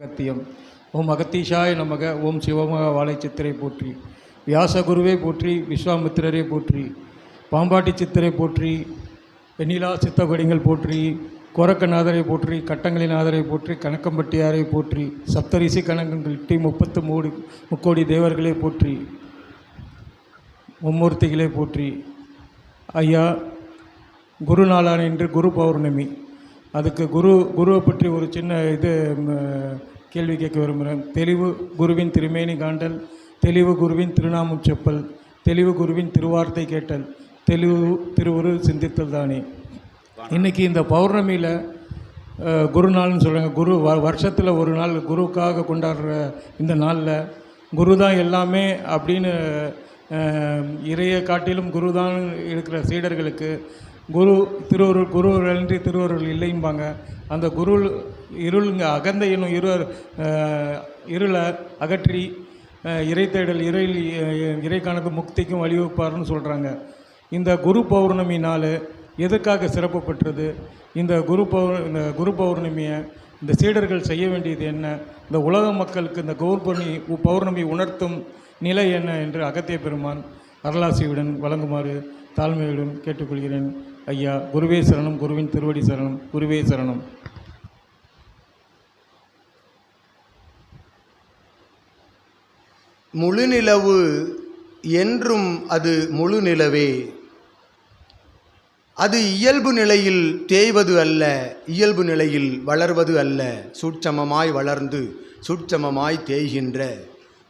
அகத்தியம். ஓம் அகத்தீஷாய நமக ஓம் சிவமக வாழை சித்திரை போற்றி. வியாசகுருவை போற்றி விஸ்வாமித்திரரை போற்றி பாம்பாட்டி சித்திரை போற்றி வெண்ணிலா சித்தகொடிங்கள் போற்றி கோரக்கநாதரை போற்றி கட்டங்களிநாதரை போற்றி கணக்கம்பட்டியாரை போற்றி சப்தரிசி கணக்கங்கள் டி முப்பத்து மூடு முக்கோடி தேவர்களை போற்றி மும்மூர்த்திகளை போற்றி. ஐயா குருநாளான் என்று குரு பௌர்ணமி. அதுக்கு குரு குருவை பற்றி ஒரு சின்ன இது கேள்வி கேட்க விரும்புகிறேன். தெளிவு குருவின் திருமேனி காண்டல் தெளிவு குருவின் திருநாமம் செப்பல் தெளிவு குருவின் திருவார்த்தை கேட்டல் தெளிவு திருவுரு சிந்தித்தல் தானே. இன்றைக்கி இந்த பௌர்ணமியில் குரு நாள்னு சொல்கிறாங்க குரு வ வருஷத்தில் ஒரு நாள் குருவுக்காக கொண்டாடுற இந்த நாளில் குரு தான் எல்லாமே அப்படின்னு இறைய காட்டிலும் குரு தான் இருக்கிற சீடர்களுக்கு குரு திருவருள் குருவரன்றி திருவருள் இல்லைம்பாங்க. அந்த குரு இருளுங்க அகந்த என்னும் இரு இருளை அகற்றி இறை தேடல் இறை இறை காணக்கு முக்திக்கும் வழிவகுப்பார்னு சொல்கிறாங்க இந்த குரு பௌர்ணமி நாள் எதற்காக சிறப்பு பெற்றது? இந்த குரு பௌர் இந்த குரு பௌர்ணமியை இந்த சீடர்கள் செய்ய வேண்டியது என்ன? இந்த உலக மக்களுக்கு இந்த கௌர்பணி பௌர்ணமி பௌர்ணமி உணர்த்தும் நிலை என்ன? என்று அகத்திய பெருமான் அருளாசியுடன் வழங்குமாறு தாழ்மையுடன் கேட்டுக்கொள்கிறேன். ஐயா குருவே சரணம் குருவின் திருவடி சரணம் குருவே சரணம். முழுநிலவு என்றும் அது முழு நிலவே அது இயல்பு நிலையில் தேய்வது அல்ல இயல்பு நிலையில் வளர்வது அல்ல. சூட்சமமாய் வளர்ந்து சூட்சமமாய் தேய்கின்ற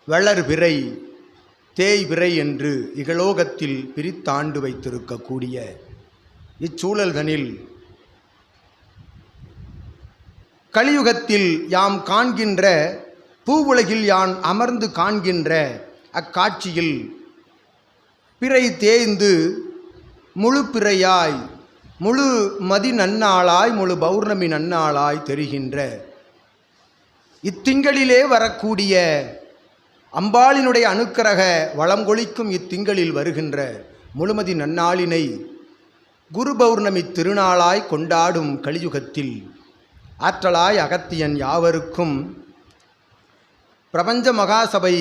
வளர்பிறை தேய்பிறை என்று இகலோகத்தில் பிரித்தாண்டு வைத்திருக்கக்கூடிய இச்சூழல்தனில் கலியுகத்தில் யாம் காண்கின்ற பூவுலகில் யான் அமர்ந்து காண்கின்ற அக்காட்சியில் பிறை தேய்ந்து முழு பிறையாய் முழு மதி நன்னாளாய் முழு பௌர்ணமி நன்னாளாய் தெரிகின்ற இத்திங்களிலே வரக்கூடிய அம்பாளினுடைய அனுக்கிரக வளம் கொளிக்கும் இத்திங்களில் வருகின்ற முழுமதி நன்னாளினை குரு பௌர்ணமி திருநாளாய் கொண்டாடும் கலியுகத்தில் ஆற்றலாய் அகத்தியன் யாவருக்கும் பிரபஞ்ச மகாசபை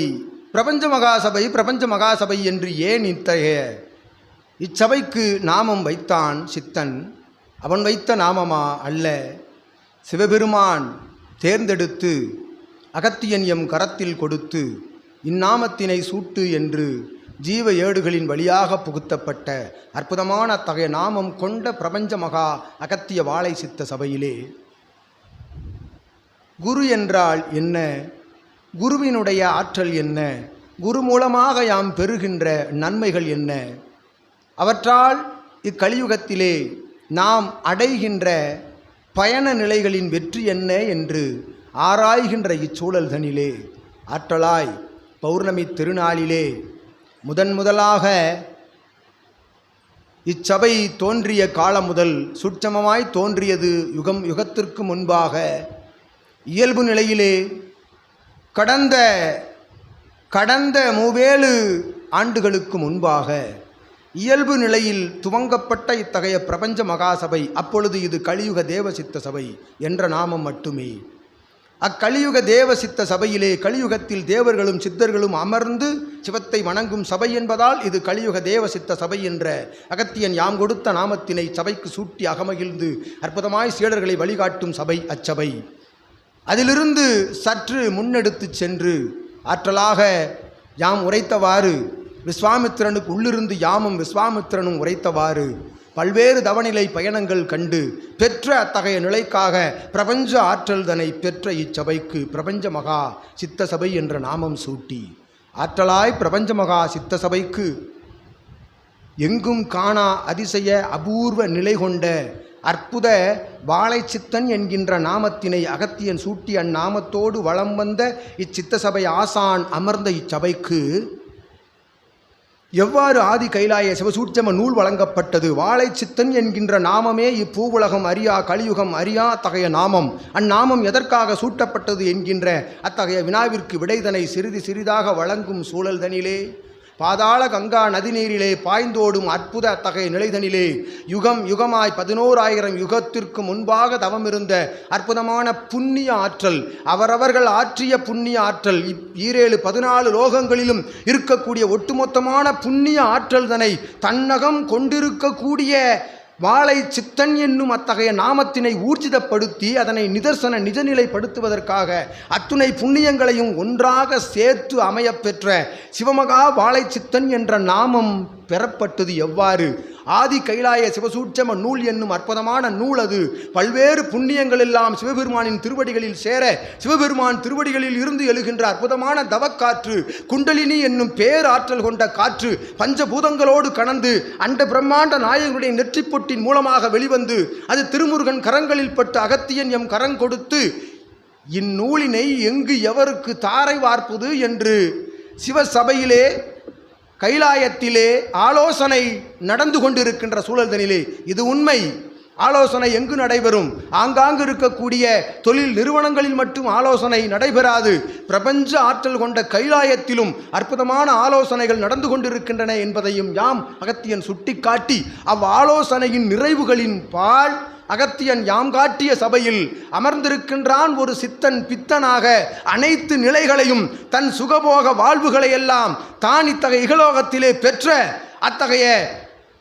பிரபஞ்ச மகாசபை பிரபஞ்ச மகாசபை என்று ஏன் இத்தகைய இச்சபைக்கு நாமம் வைத்தான் சித்தன்? அவன் வைத்த நாமமா அல்ல? சிவபெருமான் தேர்ந்தெடுத்து அகத்தியன் எம் கரத்தில் கொடுத்து இந்நாமத்தினை சூட்டு என்று ஜீவ ஏடுகளின் வழியாக புகுத்தப்பட்ட அற்புதமான அத்தகைய நாமம் கொண்ட பிரபஞ்ச மகா அகத்திய வாழை சித்த சபையிலே. குரு என்றால் என்ன? குருவினுடைய ஆற்றல் என்ன? குரு மூலமாக யாம் பெறுகின்ற நன்மைகள் என்ன? அவற்றால் இக்கலியுகத்திலே நாம் அடைகின்ற பயண நிலைகளின் வெற்றி என்ன என்று ஆராய்கின்ற இச்சூழல்தனிலே. ஆற்றலாய் பௌர்ணமி திருநாளிலே முதன் முதலாக இச்சபை தோன்றிய காலம் முதல் சுட்சமமாய் தோன்றியது யுகம் யுகத்திற்கு முன்பாக. இயல்பு நிலையிலே கடந்த கடந்த மூவேழு ஆண்டுகளுக்கு முன்பாக இயல்பு நிலையில் துவங்கப்பட்ட இத்தகைய பிரபஞ்ச மகாசபை அப்பொழுது இது கலியுக தேவசித்த சபை என்ற நாமம் மட்டுமே. அக்கலியுக தேவ சித்த சபையிலே கலியுகத்தில் தேவர்களும் சித்தர்களும் அமர்ந்து சிவத்தை வணங்கும் சபை என்பதால் இது கலியுக தேவ சித்த சபை என்ற அகத்தியன் யாம் கொடுத்த நாமத்தினை சபைக்கு சூட்டி அகமகிழ்ந்து அற்புதமாய் சீடர்களை வழிகாட்டும் சபை அச்சபை. அதிலிருந்து சற்று முன்னெடுத்துச் சென்று ஆற்றலாக யாம் உரைத்தவாறு விஸ்வாமித்திரனுக்கு உள்ளிருந்து யாமும் விஸ்வாமித்திரனும் உரைத்தவாறு பல்வேறு தவநிலை பயணங்கள் கண்டு பெற்ற அத்தகைய நிலைக்காக பிரபஞ்ச ஆற்றல் தனை பெற்ற இச்சபைக்கு பிரபஞ்ச மகா சித்த சபை என்ற நாமம் சூட்டி. ஆற்றலாய் பிரபஞ்ச மகா சித்த சபைக்கு எங்கும் காணா அதிசய அபூர்வ நிலை கொண்ட அற்புத வாழைச்சித்தன் என்கின்ற நாமத்தினை அகத்தியன் சூட்டி அந்நாமத்தோடு வலம் வந்த இச்சித்த சபை ஆசான் அமர்ந்த இச்சபைக்கு எவ்வாறு ஆதி கைலாய சிவசூட்சம நூல் வழங்கப்பட்டது? வாழைச்சித்தன் என்கின்ற நாமமே இப்பூவுலகம் அறியா கலியுகம் அறியா அத்தகைய நாமம். அந்நாமம் எதற்காக சூட்டப்பட்டது என்கின்ற அத்தகைய வினாவிற்கு விடைதனை சிறிது சிறிதாக வழங்கும் சூழல்தனிலே பாதாள கங்கா நதிநீரிலே பாய்ந்தோடும் அற்புத அத்தகைய நிலைதனிலே யுகம் யுகமாய் பதினோராயிரம் யுகத்திற்கு முன்பாக தவமிருந்த அற்புதமான புண்ணிய ஆற்றல் அவரவர்கள் ஆற்றிய புண்ணிய ஆற்றல் இப் ஈரேழு பதினாலு லோகங்களிலும் இருக்கக்கூடிய ஒட்டுமொத்தமான புண்ணிய ஆற்றல் தனை தன்னகம் கொண்டிருக்கக்கூடிய வாளை சித்தன் என்னும் அத்தகைய நாமத்தினை ஊர்ஜிதப்படுத்தி அதனை நிதர்சன நிஜநிலைப்படுத்துவதற்காக அத்துணை புண்ணியங்களையும் ஒன்றாக சேர்த்து அமையப்பெற்ற சிவமகா வாழை சித்தன் என்ற நாமம் பெறப்பட்டது எவ்வாறு? ஆதி கைலாய சிவசூட்சம நூல் என்னும் அற்புதமான நூல் அது. பல்வேறு புண்ணியங்கள் எல்லாம் சிவபெருமானின் திருவடிகளில் சேர சிவபெருமான் திருவடிகளில் இருந்து எழுகின்ற அற்புதமான தவக்காற்று குண்டலினி என்னும் பேராற்றல் கொண்ட காற்று பஞ்சபூதங்களோடு கலந்து அண்ட பிரம்மாண்ட நாயகனுடைய நெற்றிப்பொட்டின் மூலமாக வெளிவந்து அது திருமுருகன் கரங்களில் பட்டு அகத்தியன் எம் கரம் கொடுத்து இந்நூலினை எங்கு எவருக்கு தாரை வார்ப்பது? என்று சிவசபையிலே கைலாயத்திலே ஆலோசனை நடந்து கொண்டிருக்கின்ற சூழல்தனிலே இது உண்மை. ஆலோசனை எங்கு நடைபெறும்? ஆங்காங்கு இருக்கக்கூடிய தொழில் நிறுவனங்களில் மட்டும் ஆலோசனை நடைபெறாது. பிரபஞ்ச ஆற்றல் கொண்ட கைலாயத்திலும் அற்புதமான ஆலோசனைகள் நடந்து கொண்டிருக்கின்றன என்பதையும் யாம் அகத்தியன் சுட்டிக்காட்டி அவ் ஆலோசனையின் நிறைவுகளின் பால் அகத்தியன் யாம் காட்டிய சபையில் அமர்ந்திருக்கின்றான் ஒரு சித்தன் பித்தனாக அனைத்து நிலைகளையும் தன் சுகபோக வாழ்வுகளை எல்லாம் தான் இத்தகைய இகலோகத்திலே பெற்ற அத்தகைய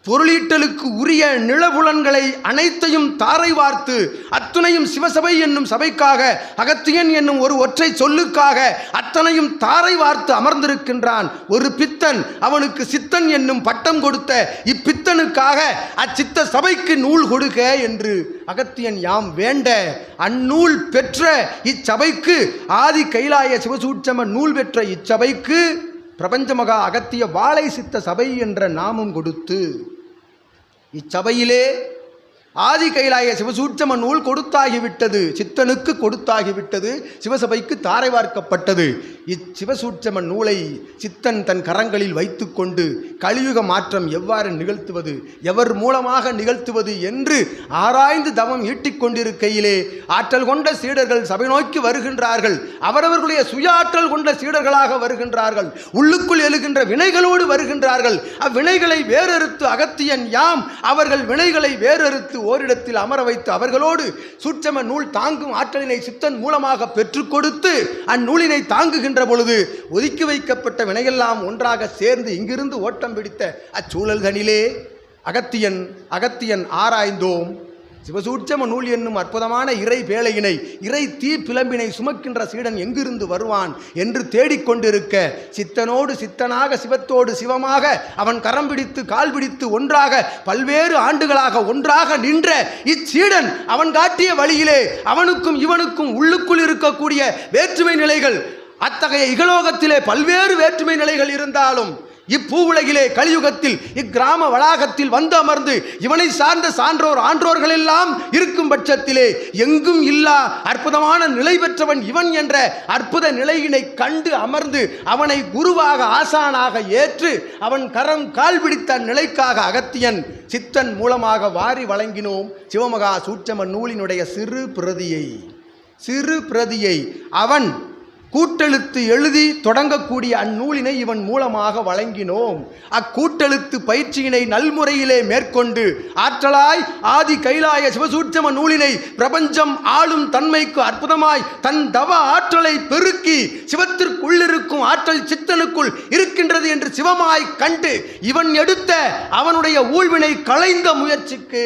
பொருளீட்டலுக்கு உரிய நிலபுலன்களை அனைத்தையும் தாரை வார்த்து அத்துணையும் சிவசபை என்னும் சபைக்காக அகத்தியன் என்னும் ஒரு ஒற்றை சொல்லுக்காக அத்தனையும் தாரை வார்த்து அமர்ந்திருக்கின்றான். ஒரு பித்தன் அவனுக்கு சித்தன் என்னும் பட்டம் கொடுத்த இப்பித்தனுக்காக அச்சித்த சபைக்கு நூல் கொடுக்க என்று அகத்தியன் யாம் வேண்ட அந்நூல் பெற்ற இச்சபைக்கு ஆதி கைலாய சிவசூட்சம நூல் பெற்ற இச்சபைக்கு பிரபஞ்சமகா அகத்திய வாழை சித்த சபை என்ற நாமம் கொடுத்து இச்சபையிலே ஆதி கைலாய சிவசூட்சம நூல் கொடுத்தாகிவிட்டது சித்தனுக்கு கொடுத்தாகிவிட்டது சிவசபைக்கு தாரை வார்க்கப்பட்டது. இச்சிவசூட்சம நூலை சித்தன் தன் கரங்களில் வைத்துக்கொண்டு கலியுக மாற்றம் எவ்வாறு நிகழ்த்துவது எவர் மூலமாக நிகழ்த்துவது என்று ஆராய்ந்து தவம் ஈட்டிக் கொண்டிருக்கையிலே ஆற்றல் கொண்ட சீடர்கள் சபை நோக்கி வருகின்றார்கள். அவரவர்களுடைய சுய ஆற்றல் கொண்ட சீடர்களாக வருகின்றார்கள். உள்ளுக்குள் எழுகின்ற வினைகளோடு வருகின்றார்கள். அவ்வினைகளை வேறறுத்து அகத்தியன் யாம் அவர்கள் வினைகளை வேறறுத்து ஓரிடத்தில் அமர வைத்து அவர்களோடு சூட்சம நூல் தாங்கும் ஆற்றலினை சித்தன் மூலமாக பெற்றுக் கொடுத்து அந்நூலினை தாங்குகின்ற பொழுது ஒதுக்கி வைக்கப்பட்ட வினையெல்லாம் ஒன்றாக சேர்ந்து இங்கிருந்து ஓட்டம் பிடித்த அச்சூழல்களிலே அகத்தியன் அகத்தியன் ஆராய்ந்தோம். சிவசூட்சம நூல் என்னும் அற்புதமான இறை வேலையினை இறை தீ பிளம்பினை சுமக்கின்ற சீடன் எங்கிருந்து வருவான் என்று தேடிக்கொண்டிருக்க சித்தனோடு சித்தனாக சிவத்தோடு சிவமாக அவன் கரம் பிடித்து கால் பிடித்து ஒன்றாக பல்வேறு ஆண்டுகளாக ஒன்றாக நின்ற இச்சீடன் அவன் காட்டிய வழியிலே அவனுக்கும் இவனுக்கும் உள்ளுக்குள் இருக்கக்கூடிய வேற்றுமை நிலைகள் அத்தகைய இகலோகத்திலே பல்வேறு வேற்றுமை நிலைகள் இருந்தாலும் இப்பூவுலகிலே கலியுகத்தில் இக்கிராம வளாகத்தில் வந்து அமர்ந்து இவனை சார்ந்த சான்றோர் ஆன்றோர்கள் எல்லாம் இருக்கும் பட்சத்திலே எங்கும் இல்லா அற்புதமான நிலை பெற்றவன் இவன் என்ற அற்புத நிலையினை கண்டு அமர்ந்து அவனை குருவாக ஆசானாக ஏற்று அவன் கரம் கால் பிடித்த நிலைக்காக அகத்தியன் சித்தன் மூலமாக வாரி வழங்கினோம் சிவமகா சூட்சம நூலினுடைய சிறு பிரதியை. சிறு பிரதியை. அவன் கூட்டெழுத்து எழுதி தொடங்கக்கூடிய அந்நூலினை இவன் மூலமாக வழங்கினோம். அக்கூட்டெழுத்து பயிற்சியினை நல்முறையிலே மேற்கொண்டு ஆற்றலாய் ஆதி கைலாய சிவசூட்சம நூலினை பிரபஞ்சம் ஆளும் தன்மைக்கு அற்புதமாய் தன் தவ ஆற்றலை பெருக்கி சிவத்திற்குள்ளிருக்கும் ஆற்றல் சித்தனுக்குள் இருக்கின்றது என்று சிவமாய் கண்டு இவன் எடுத்த அவனுடைய ஊழ்வினை களைந்த முயற்சிக்கு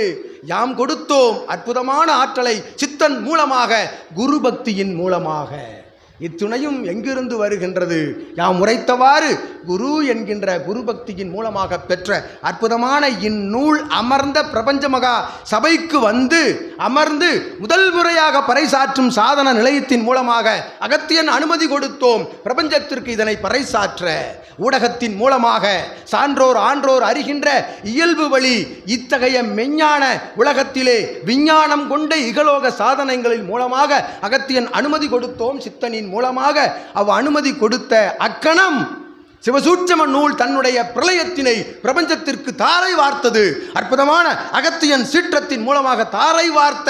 யாம் கொடுத்தோம் அற்புதமான ஆற்றலை சித்தன் மூலமாக குரு பக்தியின் மூலமாக. இத்துணையும் எங்கிருந்து வருகின்றது? யாம் உரைத்தவாறு குரு என்கின்ற குரு பக்தியின் மூலமாக பெற்ற அற்புதமான இந்நூல் அமர்ந்த பிரபஞ்ச மகா சபைக்கு வந்து அமர்ந்து முதல் முறையாக பறைசாற்றும் சாதன நிலையத்தின் மூலமாக அகத்தியன் அனுமதி கொடுத்தோம். பிரபஞ்சத்திற்கு இதனை பறைசாற்ற. ஊடகத்தின் மூலமாக சான்றோர் ஆன்றோர் அறிகின்ற இயல்பு வழி இத்தகைய மெஞ்ஞான உலகத்திலே விஞ்ஞானம் கொண்ட இகலோக சாதனைகளின் மூலமாக அகத்தியன் அனுமதி கொடுத்தோம் சித்தனின் மூலமாக அவ் அனுமதி கொடுத்த அக்கணம் சிவசூட்சம நூல் தன்னுடைய பிரளயத்தினை பிரபஞ்சத்திற்கு தாரை வார்த்தது. அற்புதமான அகத்தியன் சீற்றத்தின் மூலமாக தாரை வார்த்த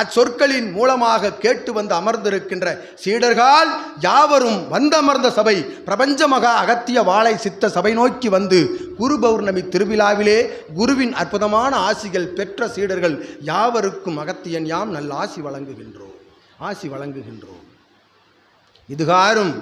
அச்சொற்களின் மூலமாக கேட்டு வந்து அமர்ந்திருக்கின்ற சீடர்கள் யாவரும் வந்தமர்ந்த சபை பிரபஞ்ச மகா அகத்திய வாழை சித்த சபை நோக்கி வந்து குரு பௌர்ணமி திருவிழாவிலே குருவின் அற்புதமான ஆசிகள் பெற்ற சீடர்கள் யாவருக்கும் அகத்தியன் யாம் நல்ல ஆசி வழங்குகின்றோம். ஆசி வழங்குகின்றோம். இதுகாரும்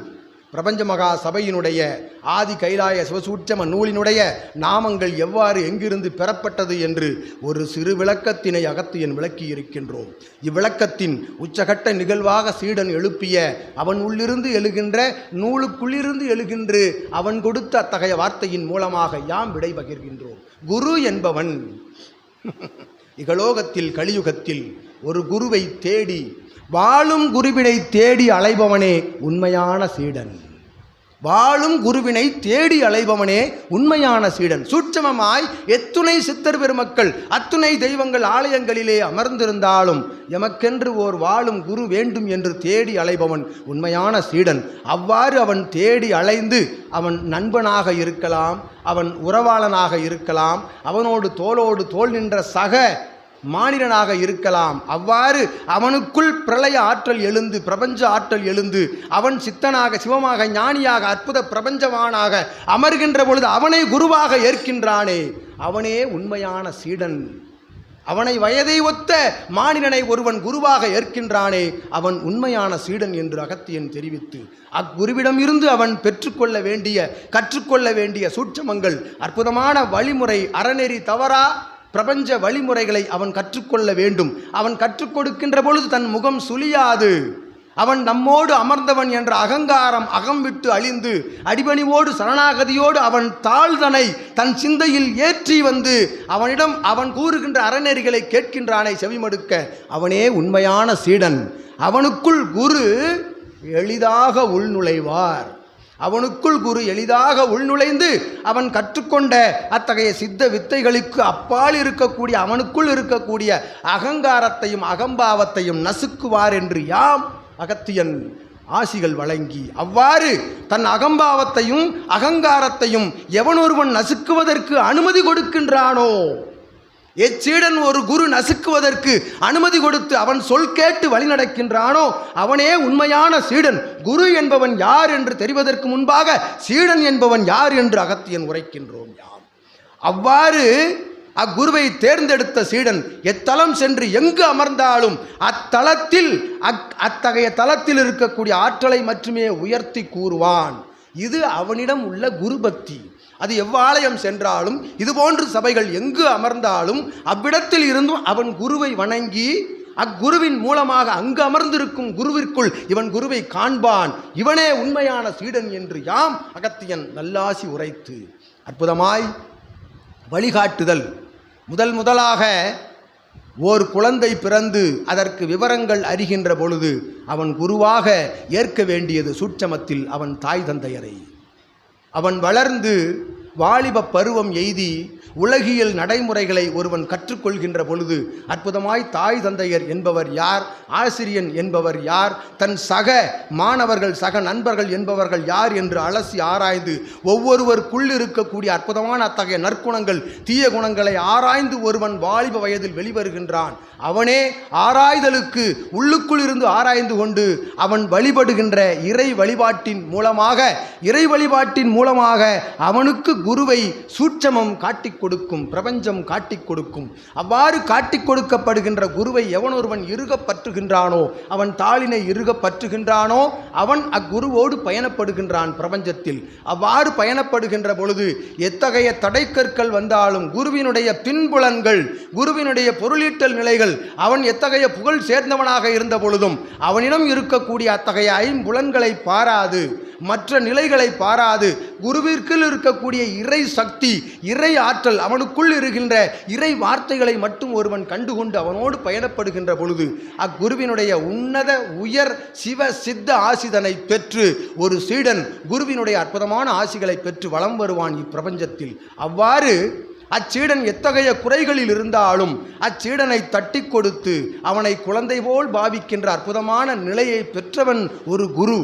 பிரபஞ்ச மகா சபையினுடைய ஆதி கைலாய சிவசூட்சம நூலினுடைய நாமங்கள் எவ்வாறு எங்கிருந்து பெறப்பட்டது என்று ஒரு சிறு விளக்கத்தினை அகத்தியன் விளக்கி இருக்கின்றோம் இவ்விளக்கத்தின் உச்சகட்ட நிகழ்வாக சீடன் எழுப்பிய அவன் உள்ளிருந்து எழுகின்ற நூலுக்குள்ளிருந்து எழுகின்று அவன் கொடுத்த அத்தகைய வார்த்தையின் மூலமாக யாம் விடை பகிர்கின்றோம். குரு என்பவன் இகலோகத்தில் கலியுகத்தில் ஒரு குருவை தேடி வாழும் குருவினை தேடி அலைபவனே உண்மையான சீடன். வாழும் குருவினை தேடி அலைபவனே உண்மையான சீடன். சூட்சமமாய் எத்துணை சித்தர் பெருமக்கள் அத்துணை தெய்வங்கள் ஆலயங்களிலே அமர்ந்திருந்தாலும் எமக்கென்று ஓர் வாழும் குரு வேண்டும் என்று தேடி அலைபவன் உண்மையான சீடன். அவ்வாறு அவன் தேடி அலைந்து அவன் நண்பனாக இருக்கலாம் அவன் உறவாளனாக இருக்கலாம் அவனோடு தோளோடு தோள் நின்ற சக மானிடனாக இருக்கலாம். அவ்வாறு அவனுக்குள் பிரளய ஆற்றல் எழுந்து பிரபஞ்ச ஆற்றல் எழுந்து அவன் சித்தனாக சிவமாக ஞானியாக அற்புத பிரபஞ்சவானாக அமர்கின்ற பொழுது அவனை குருவாக ஏற்கின்றானே. அவனே உண்மையான சீடன். அவனை வயதை ஒத்த மானிடனை ஒருவன் குருவாக ஏற்கின்றானே. அவன் உண்மையான சீடன் என்று அகத்தியன் தெரிவித்து அக்குருவிடம் இருந்து அவன் பெற்றுக்கொள்ள வேண்டிய கற்றுக்கொள்ள வேண்டிய சூட்சமங்கள் அற்புதமான வழிமுறை அறநெறி தவறா? பிரபஞ்ச வழிமுறைகளை அவன் கற்றுக்கொள்ள வேண்டும். அவன் கற்றுக் கொடுக்கின்ற பொழுது தன் முகம் சுழியாது. அவன் நம்மோடு அமர்ந்தவன் என்ற அகங்காரம் அகம் விட்டு அழிந்து அடிபணிவோடு சரணாகதியோடு அவன் தாழ்தனை தன் சிந்தையில் ஏற்றி வந்து அவனிடம் அவன் கூறுகின்ற அறநெறிகளை கேட்கின்றானை செவிமடுக்க அவனே உண்மையான சீடன். அவனுக்குள் குரு எளிதாக உள்நுழைவார். அவனுக்குள் குரு எளிதாக உள்நுழைந்து அவன் கற்றுக்கொண்ட அத்தகைய சித்த வித்தைகளுக்கு அப்பால் இருக்கக்கூடிய அவனுக்குள் இருக்கக்கூடிய அகங்காரத்தையும் அகம்பாவத்தையும் நசுக்குவார் என்று யாம் அகத்தியன் ஆசிகள் வழங்கி அவ்வாறு தன் அகம்பாவத்தையும் அகங்காரத்தையும் எவனொருவன் நசுக்குவதற்கு அனுமதி கொடுக்கின்றானோ எச்சீடன் ஒரு குரு நசுக்குவதற்கு அனுமதி கொடுத்து அவன் சொல் கேட்டு வழிநடக்கின்றானோ அவனே உண்மையான சீடன். குரு என்பவன் யார் என்று தெரிவதற்கு முன்பாக சீடன் என்பவன் யார் என்று அகத்தியன் உரைக்கின்றோம் யாம். அவ்வாறு அக்குருவை தேர்ந்தெடுத்த சீடன் எத்தலம் சென்று எங்கு அமர்ந்தாலும் அத்தலத்தில் அக் அத்தகைய தலத்தில் இருக்கக்கூடிய ஆற்றலை மட்டுமே உயர்த்தி கூறுவான். இது அவனிடம் உள்ள குருபக்தி. அது எவ்வாலயம் சென்றாலும் இதுபோன்று சபைகள் எங்கு அமர்ந்தாலும் அவ்விடத்தில் இருந்தும் அவன் குருவை வணங்கி அக்குருவின் மூலமாக அங்கு அமர்ந்திருக்கும் குருவிற்குள் இவன் குருவை காண்பான். இவனே உண்மையான சீடன் என்று யாம் அகத்தியன் நல்லாசி உரைத்து. அற்புதமாய் வழிகாட்டுதல். முதல் முதலாக ஓர் குழந்தை பிறந்து அதற்கு விவரங்கள் அறிகின்ற பொழுது அவன் குருவாக ஏற்க வேண்டியது சூட்சமத்தில் அவன் தாய் தந்தையரை. அவன் வளர்ந்து வாலிப பருவம் எய்தி உலகியல் நடைமுறைகளை ஒருவன் கற்றுக்கொள்கின்ற பொழுது அற்புதமாய் தாய் தந்தையர் என்பவர் யார்? ஆசிரியன் என்பவர் யார்? தன் சக மாணவர்கள் சக நண்பர்கள் என்பவர்கள் யார் என்று அலசி ஆராய்ந்து ஒவ்வொருவருக்குள் இருக்கக்கூடிய அற்புதமான அத்தகைய நற்குணங்கள் தீய குணங்களை ஆராய்ந்து ஒருவன் வாலிப வயதில் வெளிவருகின்றான். அவனே ஆராய்தலுக்கு உள்ளுக்குள் இருந்து ஆராய்ந்து கொண்டு அவன் வழிபடுகின்ற இறை வழிபாட்டின் மூலமாக இறை வழிபாட்டின் மூலமாக அவனுக்கு குருவை சூட்சமம் காட்டிக் கொடுக்கும் பிரபஞ்சம் காட்டிக் கொடுக்கும். அவ்வாறு காட்டிக் கொடுக்கப்படுகின்ற குருவை எவன் ஒருவன் பற்றுகின்றானோ அவன் தாளினை இறுகப் பற்றுகின்றானோ அவன் அக்குருவோடு பயணப்படுகின்றான் பிரபஞ்சத்தில். அவ்வாறு பயணப்படுகின்ற பொழுது எத்தகைய தடைக்கற்கள் வந்தாலும் குருவினுடைய பின்புலன்கள் குருவினுடைய பொருளீட்டல் நிலைகள் அவன் எத்தகைய புகழ் சேர்ந்தவனாக இருந்த பொழுதும் அவனிடம் இருக்கக்கூடிய அத்தகைய ஐம்புலன்களை பாராது. மற்ற நிலைகளை பாராது. குருவிற்குள் இருக்கக்கூடிய இறை சக்தி இறை ஆற்றல் அவனுக்குள் இருக்கின்ற இறை வார்த்தைகளை மட்டும் ஒருவன் கண்டுகொண்டு அவனோடு பயணப்படுகின்ற பொழுது அக்குருவினுடைய உன்னத உயர் சிவ சித்த ஆசிதனை பெற்று ஒரு சீடன் குருவினுடைய அற்புதமான ஆசிகளை பெற்று வலம் வருவான் இப்பிரபஞ்சத்தில். அவ்வாறு அச்சீடன் எத்தகைய குறைகளில் இருந்தாலும் அச்சீடனை தட்டி கொடுத்து அவனை குழந்தை போல் பாவிக்கின்ற அற்புதமான நிலையை பெற்றவன் ஒரு குரு.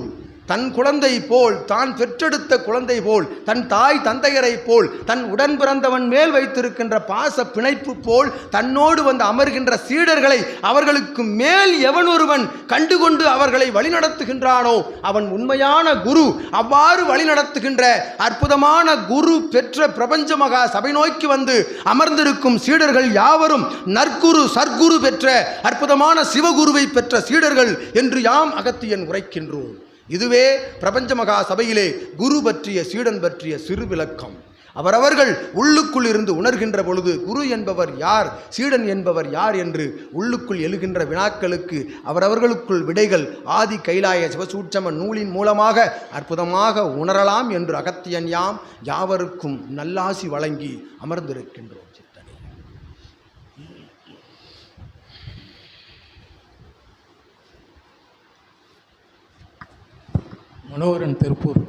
தன் குழந்தை போல் தான் பெற்றெடுத்த குழந்தை போல் தன் தாய் தந்தையரை போல் தன் உடன் பிறந்தவன் மேல் வைத்திருக்கின்ற பாச பிணைப்பு போல் தன்னோடு வந்து அமர்கின்ற சீடர்களை அவர்களுக்கு மேல் எவன் ஒருவன் கண்டுகொண்டு அவர்களை வழிநடத்துகின்றானோ அவன் உண்மையான குரு அவ்வாறு வழிநடத்துகின்ற அற்புதமான குரு பெற்ற பிரபஞ்ச மகா சபை நோக்கி வந்து அமர்ந்திருக்கும் சீடர்கள் யாவரும் நற்குரு சர்க்குரு பெற்ற அற்புதமான சிவகுருவை பெற்ற சீடர்கள் என்று யாம் அகத்தியன் உரைக்கின்றோம். இதுவே பிரபஞ்ச மகா சபையிலே குரு பற்றிய சீடன் பற்றிய சிறு விளக்கம். அவரவர்கள் உள்ளுக்குள் இருந்து உணர்கின்ற பொழுது குரு என்பவர் யார் சீடன் என்பவர் யார் என்று உள்ளுக்குள் எழுகின்ற வினாக்களுக்கு அவரவர்களுக்குள் விடைகள் ஆதி கைலாய சிவசூட்சம நூலின் மூலமாக அற்புதமாக உணரலாம் என்று அகத்தியன் யாம் யாவருக்கும் நல்லாசி வழங்கி அமர்ந்திருக்கின்றோம். மனோகரன் திருப்பூர்.